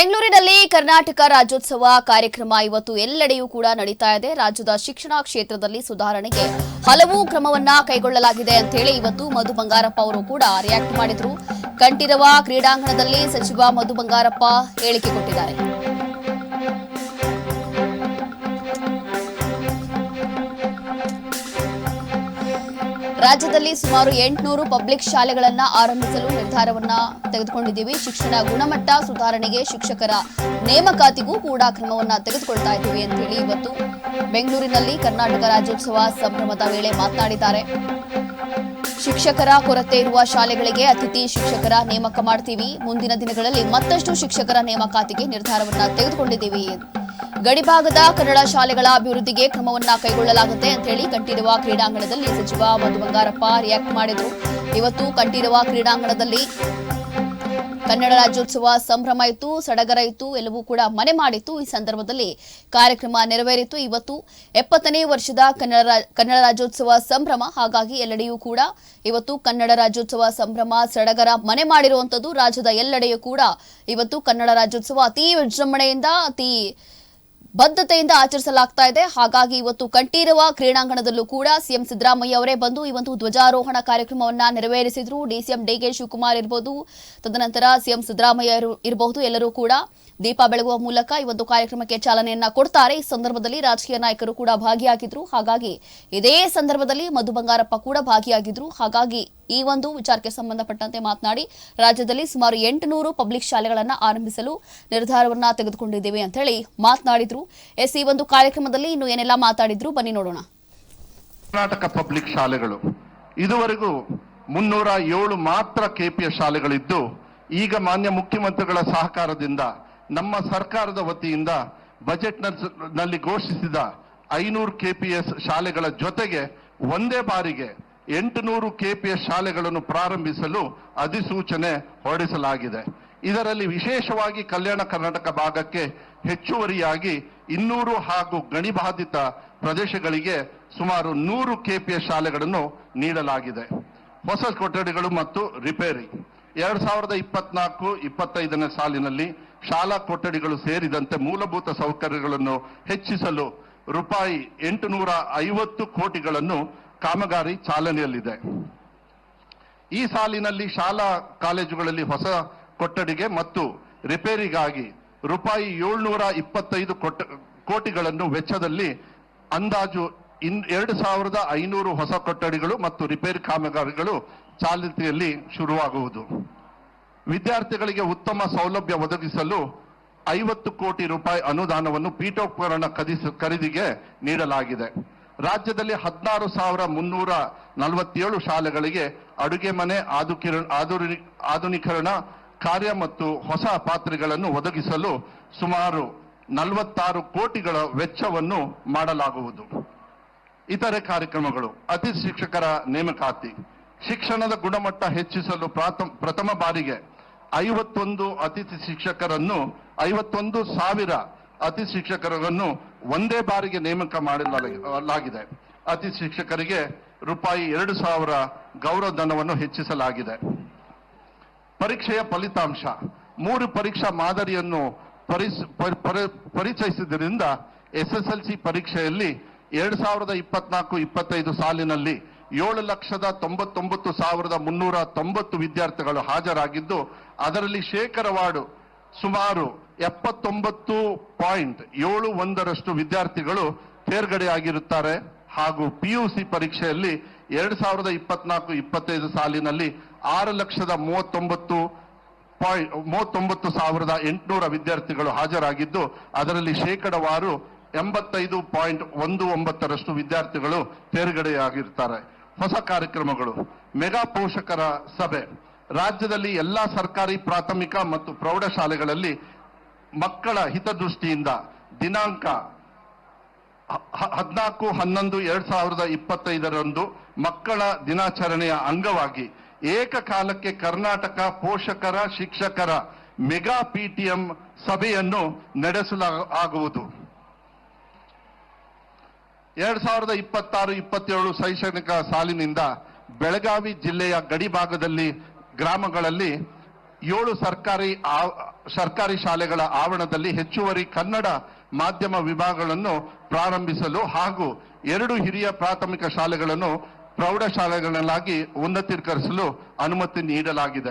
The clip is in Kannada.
ಬೆಂಗಳೂರಿನಲ್ಲಿ ಕರ್ನಾಟಕ ರಾಜ್ಯೋತ್ಸವ ಕಾರ್ಯಕ್ರಮ ಇವತ್ತು ಎಲ್ಲೆಡೆಯೂ ಕೂಡ ನಡೀತಾ ಇದೆ. ರಾಜ್ಯದ ಶಿಕ್ಷಣ ಕ್ಷೇತ್ರದಲ್ಲಿ ಸುಧಾರಣೆಗೆ ಹಲವು ಕ್ರಮವನ್ನ ಕೈಗೊಳ್ಳಲಾಗಿದೆ ಅಂತ ಹೇಳಿ ಇವತ್ತು ಮಧು ಬಂಗಾರಪ್ಪ ಅವರು ಕೂಡ ರಿಯಾಕ್ಟ್ ಮಾಡಿದ್ರು. ಕಂಠೀರವ ಕ್ರೀಡಾಂಗಣದಲ್ಲಿ ಸಚಿವ ಮಧು ಬಂಗಾರಪ್ಪ ಹೇಳಿಕೆ ಕೊಟ್ಟಿದ್ದಾರೆ. ರಾಜ್ಯದಲ್ಲಿ ಸುಮಾರು ಎಂಟುನೂರು ಪಬ್ಲಿಕ್ ಶಾಲೆಗಳನ್ನು ಆರಂಭಿಸಲು ನಿರ್ಧಾರವನ್ನ ತೆಗೆದುಕೊಂಡಿದ್ದೀವಿ. ಶಿಕ್ಷಣ ಗುಣಮಟ್ಟ ಸುಧಾರಣೆಗೆ ಶಿಕ್ಷಕರ ನೇಮಕಾತಿಗೂ ಕೂಡ ಕ್ರಮವನ್ನ ತೆಗೆದುಕೊಳ್ತಾ ಇದ್ದೀವಿ ಅಂತ ಹೇಳಿ ಇವತ್ತು ಬೆಂಗಳೂರಿನಲ್ಲಿ ಕರ್ನಾಟಕ ರಾಜ್ಯೋತ್ಸವ ಸಂಭ್ರಮದ ವೇಳೆ ಮಾತನಾಡಿದ್ದಾರೆ. ಶಿಕ್ಷಕರ ಕೊರತೆ ಇರುವ ಶಾಲೆಗಳಿಗೆ ಅತಿಥಿ ಶಿಕ್ಷಕರ ನೇಮಕ ಮಾಡ್ತೀವಿ. ಮುಂದಿನ ದಿನಗಳಲ್ಲಿ ಮತ್ತಷ್ಟು ಶಿಕ್ಷಕರ ನೇಮಕಾತಿಗೆ ನಿರ್ಧಾರವನ್ನ ತೆಗೆದುಕೊಂಡಿದ್ದೀವಿ. ಗಡಿಭಾಗದ ಕನ್ನಡ ಶಾಲೆಗಳ ಅಭಿವೃದ್ಧಿಗೆ ಕ್ರಮವನ್ನ ಕೈಗೊಳ್ಳಲಾಗುತ್ತೆ ಅಂತ ಹೇಳಿ ಕಂಠೀರವ ಕ್ರೀಡಾಂಗಣದಲ್ಲಿ ಸಚಿವ ಮಧು ಬಂಗಾರಪ್ಪ ರಿಯಾಕ್ಟ್ ಮಾಡಿದರು. ಇವತ್ತು ಕಂಠೀರವ ಕ್ರೀಡಾಂಗಣದಲ್ಲಿ ಕನ್ನಡ ರಾಜ್ಯೋತ್ಸವ ಸಂಭ್ರಮ ಇತ್ತು, ಸಡಗರ ಇತ್ತು, ಎಲ್ಲವೂ ಕೂಡ ಮನೆ ಮಾಡಿತ್ತು. ಈ ಸಂದರ್ಭದಲ್ಲಿ ಕಾರ್ಯಕ್ರಮ ನೆರವೇರಿತು. ಇವತ್ತು ಎಪ್ಪತ್ತನೇ ವರ್ಷದ ಕನ್ನಡ ಕನ್ನಡ ರಾಜ್ಯೋತ್ಸವ ಸಂಭ್ರಮ. ಹಾಗಾಗಿ ಎಲ್ಲೆಡೆಯೂ ಕೂಡ ಇವತ್ತು ಕನ್ನಡ ರಾಜ್ಯೋತ್ಸವ ಸಂಭ್ರಮ, ಸಡಗರ ಮನೆ ಮಾಡಿರುವಂತದ್ದು ರಾಜ್ಯದ ಎಲ್ಲೆಡೆಯೂ ಕೂಡ. ಇವತ್ತು ಕನ್ನಡ ರಾಜ್ಯೋತ್ಸವ ಅತಿ ವಿಜೃಂಭಣೆಯಿಂದ, ಅತಿ ಬದ್ಧತೆಯಿಂದ ಆಚರಿಸಲಾಗ್ತಾ ಇದೆ. ಹಾಗಾಗಿ ಇವತ್ತು ಕಂಠೀರವ ಕ್ರೀಡಾಂಗಣದಲ್ಲೂ ಕೂಡ ಸಿಎಂ ಸಿದ್ದರಾಮಯ್ಯ ಅವರೇ ಬಂದು ಈ ಒಂದು ಧ್ವಜಾರೋಹಣ ಕಾರ್ಯಕ್ರಮವನ್ನು ನೆರವೇರಿಸಿದ್ರು. ಡಿಸಿಎಂ ಡಿಕೆ ಶಿವಕುಮಾರ್ ಇರಬಹುದು ತದನಂತರ ಸಿಎಂ ಸಿದ್ದರಾಮಯ್ಯ ಇರು- ಇರಬಹುದು, ಎಲ್ಲರೂ ಕೂಡ ದೀಪ ಬೆಳಗುವ ಮೂಲಕ ಈ ಒಂದು ಕಾರ್ಯಕ್ರಮಕ್ಕೆ ಚಾಲನೆಯನ್ನ ಕೊಡ್ತಾರೆ. ಈ ಸಂದರ್ಭದಲ್ಲಿ ರಾಜಕೀಯ ನಾಯಕರು ಕೂಡ ಭಾಗಿಯಾಗಿದ್ರು. ಹಾಗಾಗಿ ಇದೇ ಸಂದರ್ಭದಲ್ಲಿ ಮಧು ಬಂಗಾರಪ್ಪ ಕೂಡ ಭಾಗಿಯಾಗಿದ್ರು. ಹಾಗಾಗಿ ಈ ಒಂದು ವಿಚಾರಕ್ಕೆ ಸಂಬಂಧಪಟ್ಟಂತೆ ಮಾತನಾಡಿ, ರಾಜ್ಯದಲ್ಲಿ ಸುಮಾರು ಎಂಟುನೂರು ಪಬ್ಲಿಕ್ ಶಾಲೆಗಳನ್ನು ಆರಂಭಿಸಲು ನಿರ್ಧಾರವನ್ನ ತೆಗೆದುಕೊಂಡಿದ್ದೇವೆ ಅಂತ ಹೇಳಿ ಮಾತನಾಡಿದ್ರು. ಎಸ್ ಈ ಒಂದು ಕಾರ್ಯಕ್ರಮದಲ್ಲಿ ಇನ್ನು ಏನೆಲ್ಲ ಮಾತಾಡಿದ್ರು ಬನ್ನಿ ನೋಡೋಣ. ಕರ್ನಾಟಕ ಪಬ್ಲಿಕ್ ಶಾಲೆಗಳು. ಇದುವರೆಗೂ ಮುನ್ನೂರ ಏಳು ಮಾತ್ರ ಕೆಪಿಎಸ್ ಶಾಲೆಗಳಿದ್ದು, ಈಗ ಮಾನ್ಯ ಮುಖ್ಯಮಂತ್ರಿಗಳ ಸಹಕಾರದಿಂದ ನಮ್ಮ ಸರ್ಕಾರದ ವತಿಯಿಂದ ಬಜೆಟ್ನಲ್ಲಿ ಘೋಷಿಸಿದ ಐನೂರು ಕೆಪಿಎಸ್ ಶಾಲೆಗಳ ಜೊತೆಗೆ ಒಂದೇ ಬಾರಿಗೆ ಎಂಟುನೂರು ಕೆಪಿಎಸ್ ಶಾಲೆಗಳನ್ನು ಪ್ರಾರಂಭಿಸಲು ಅಧಿಸೂಚನೆ ಹೊರಡಿಸಲಾಗಿದೆ. ಇದರಲ್ಲಿ ವಿಶೇಷವಾಗಿ ಕಲ್ಯಾಣ ಕರ್ನಾಟಕ ಭಾಗಕ್ಕೆ ಹೆಚ್ಚುವರಿಯಾಗಿ ಇನ್ನೂರು ಹಾಗೂ ಗಣಿಬಾಧಿತ ಪ್ರದೇಶಗಳಿಗೆ ಸುಮಾರು ನೂರು ಕೆಪಿಎಸ್ ಶಾಲೆಗಳನ್ನು ನೀಡಲಾಗಿದೆ. ಹೊಸ ಕೊಠಡಿಗಳು ಮತ್ತು ರಿಪೇರಿ. ಎರಡ್ ಸಾವಿರದ ಇಪ್ಪತ್ನಾಲ್ಕು ಇಪ್ಪತ್ತೈದನೇ ಸಾಲಿನಲ್ಲಿ ಶಾಲಾ ಕೊಠಡಿಗಳು ಸೇರಿದಂತೆ ಮೂಲಭೂತ ಸೌಕರ್ಯಗಳನ್ನು ಹೆಚ್ಚಿಸಲು ರೂಪಾಯಿ ಎಂಟುನೂರ ಐವತ್ತು ಕೋಟಿಗಳನ್ನು ಕಾಮಗಾರಿ ಚಾಲನೆಯಲ್ಲಿದೆ. ಈ ಸಾಲಿನಲ್ಲಿ ಶಾಲಾ ಕಾಲೇಜುಗಳಲ್ಲಿ ಹೊಸ ಕೊಠಡಿಗೆ ಮತ್ತು ರಿಪೇರಿಗಾಗಿ ರೂಪಾಯಿ ಏಳ್ನೂರ ಇಪ್ಪತ್ತೈದು ಕೋಟಿಗಳನ್ನು ವೆಚ್ಚದಲ್ಲಿ ಅಂದಾಜು ಇನ್ ಎರಡು ಸಾವಿರದ ಐನೂರು ಹೊಸ ಕೊಠಡಿಗಳು ಮತ್ತು ರಿಪೇರಿ ಕಾಮಗಾರಿಗಳು ಚಾಲನೆಯಲ್ಲಿ ಶುರುವಾಗುವುದು. ವಿದ್ಯಾರ್ಥಿಗಳಿಗೆ ಉತ್ತಮ ಸೌಲಭ್ಯ ಒದಗಿಸಲು ಐವತ್ತು ಕೋಟಿ ರೂಪಾಯಿ ಅನುದಾನವನ್ನು ಪೀಠೋಪಕರಣ ಖರೀದಿಸ- ಖರೀದಿಗೆ ನೀಡಲಾಗಿದೆ. ರಾಜ್ಯದಲ್ಲಿ ಹದಿನಾರು ಸಾವಿರ ಮುನ್ನೂರ ನಲವತ್ತೇಳು ಶಾಲೆಗಳಿಗೆ ಅಡುಗೆ ಮನೆ ಆಧುಕಿರ ಆಧುನಿ- ಆಧುನೀಕರಣ ಕಾರ್ಯ ಮತ್ತು ಹೊಸ ಪಾತ್ರೆಗಳನ್ನು ಒದಗಿಸಲು ಸುಮಾರು ನಲವತ್ತಾರು ಕೋಟಿಗಳ ವೆಚ್ಚವನ್ನು ಮಾಡಲಾಗುವುದು. ಇತರೆ ಕಾರ್ಯಕ್ರಮಗಳು, ಅತಿ ಶಿಕ್ಷಕರ ನೇಮಕಾತಿ, ಶಿಕ್ಷಣದ ಗುಣಮಟ್ಟ ಹೆಚ್ಚಿಸಲು ಪ್ರಾಥಮ ಬಾರಿಗೆ ಐವತ್ತೊಂದು ಅತಿಥಿ ಶಿಕ್ಷಕರನ್ನು, ಐವತ್ತೊಂದು ಸಾವಿರ ಅತಿಥಿ ಶಿಕ್ಷಕರನ್ನು ಒಂದೇ ಬಾರಿಗೆ ನೇಮಕ ಮಾಡಲಾಗಿದೆ. ಅತಿಥಿ ಶಿಕ್ಷಕರಿಗೆ ರೂಪಾಯಿ ಎರಡು ಸಾವಿರ ಗೌರವಧನವನ್ನು ಹೆಚ್ಚಿಸಲಾಗಿದೆ. ಪರೀಕ್ಷೆಯ ಫಲಿತಾಂಶ. ಮೂರು ಪರೀಕ್ಷಾ ಮಾದರಿಯನ್ನು ಪರಿಸ್- ಪರಿ- ಎಸ್ ಎಲ್ ಸಿ ಪರೀಕ್ಷೆಯಲ್ಲಿ ಎರಡ್ ಸಾವಿರದ ಇಪ್ಪತ್ನಾಲ್ಕು, ಇಪ್ಪತ್ತೈದು ಸಾಲಿನಲ್ಲಿ ಏಳು ಲಕ್ಷದ ತೊಂಬತ್ತೊಂಬತ್ತು ಸಾವಿರದ ಮುನ್ನೂರ ತೊಂಬತ್ತು ವಿದ್ಯಾರ್ಥಿಗಳು ಹಾಜರಾಗಿದ್ದು, ಅದರಲ್ಲಿ ಶೇಕಡವಾರು ಸುಮಾರು ಎಪ್ಪತ್ತೊಂಬತ್ತು ಪಾಯಿಂಟ್ ಏಳು ಒಂದರಷ್ಟು ವಿದ್ಯಾರ್ಥಿಗಳು ತೇರ್ಗಡೆಯಾಗಿರುತ್ತಾರೆ. ಹಾಗೂ ಪಿಯುಸಿ ಪರೀಕ್ಷೆಯಲ್ಲಿ ಎರಡ್ ಸಾವಿರದ ಇಪ್ಪತ್ನಾಲ್ಕು, ಇಪ್ಪತ್ತೈದು ಸಾಲಿನಲ್ಲಿ ಆರು ಲಕ್ಷದ ಮೂವತ್ತೊಂಬತ್ತು ಪಾಯಿಂಟ್ ಮೂವತ್ತೊಂಬತ್ತು ಸಾವಿರದ ಎಂಟುನೂರ ವಿದ್ಯಾರ್ಥಿಗಳು ಹಾಜರಾಗಿದ್ದು, ಅದರಲ್ಲಿ ಶೇಕಡವಾರು ಎಂಬತ್ತೈದು ಪಾಯಿಂಟ್ ಒಂದು ಒಂಬತ್ತರಷ್ಟು ವಿದ್ಯಾರ್ಥಿಗಳು ತೇರ್ಗಡೆಯಾಗಿರ್ತಾರೆ. ಹೊಸ ಕಾರ್ಯಕ್ರಮಗಳು. ಮೆಗಾ ಪೋಷಕರ ಸಭೆ. ರಾಜ್ಯದಲ್ಲಿ ಎಲ್ಲಾ ಸರ್ಕಾರಿ ಪ್ರಾಥಮಿಕ ಮತ್ತು ಪ್ರೌಢಶಾಲೆಗಳಲ್ಲಿ ಮಕ್ಕಳ ಹಿತದೃಷ್ಟಿಯಿಂದ ದಿನಾಂಕ ಹದ್ನಾಲ್ಕು ಹನ್ನೊಂದು ಎರಡ್ ಸಾವಿರದ ಇಪ್ಪತ್ತೈದರಂದು ಮಕ್ಕಳ ದಿನಾಚರಣೆಯ ಅಂಗವಾಗಿ ಏಕಕಾಲಕ್ಕೆ ಕರ್ನಾಟಕ ಪೋಷಕರ, ಶಿಕ್ಷಕರ ಮೆಗಾ ಪಿಟಿಎಂ ಸಭೆಯನ್ನು ನಡೆಸಲಾಗುವುದು ಎರಡ್ ಸಾವಿರದ ಇಪ್ಪತ್ತಾರು, ಇಪ್ಪತ್ತೇಳು ಶೈಕ್ಷಣಿಕ ಸಾಲಿನಿಂದ ಬೆಳಗಾವಿ ಜಿಲ್ಲೆಯ ಗಡಿ ಭಾಗದಲ್ಲಿ ಗ್ರಾಮಗಳಲ್ಲಿ ಏಳು ಸರ್ಕಾರಿ ಸರ್ಕಾರಿ ಶಾಲೆಗಳ ಆವರಣದಲ್ಲಿ ಹೆಚ್ಚುವರಿ ಕನ್ನಡ ಮಾಧ್ಯಮ ವಿಭಾಗಗಳನ್ನು ಪ್ರಾರಂಭಿಸಲು ಹಾಗೂ ಎರಡು ಹಿರಿಯ ಪ್ರಾಥಮಿಕ ಶಾಲೆಗಳನ್ನು ಪ್ರೌಢಶಾಲೆಗಳನ್ನಾಗಿ ಉನ್ನತೀಕರಿಸಲು ಅನುಮತಿ ನೀಡಲಾಗಿದೆ.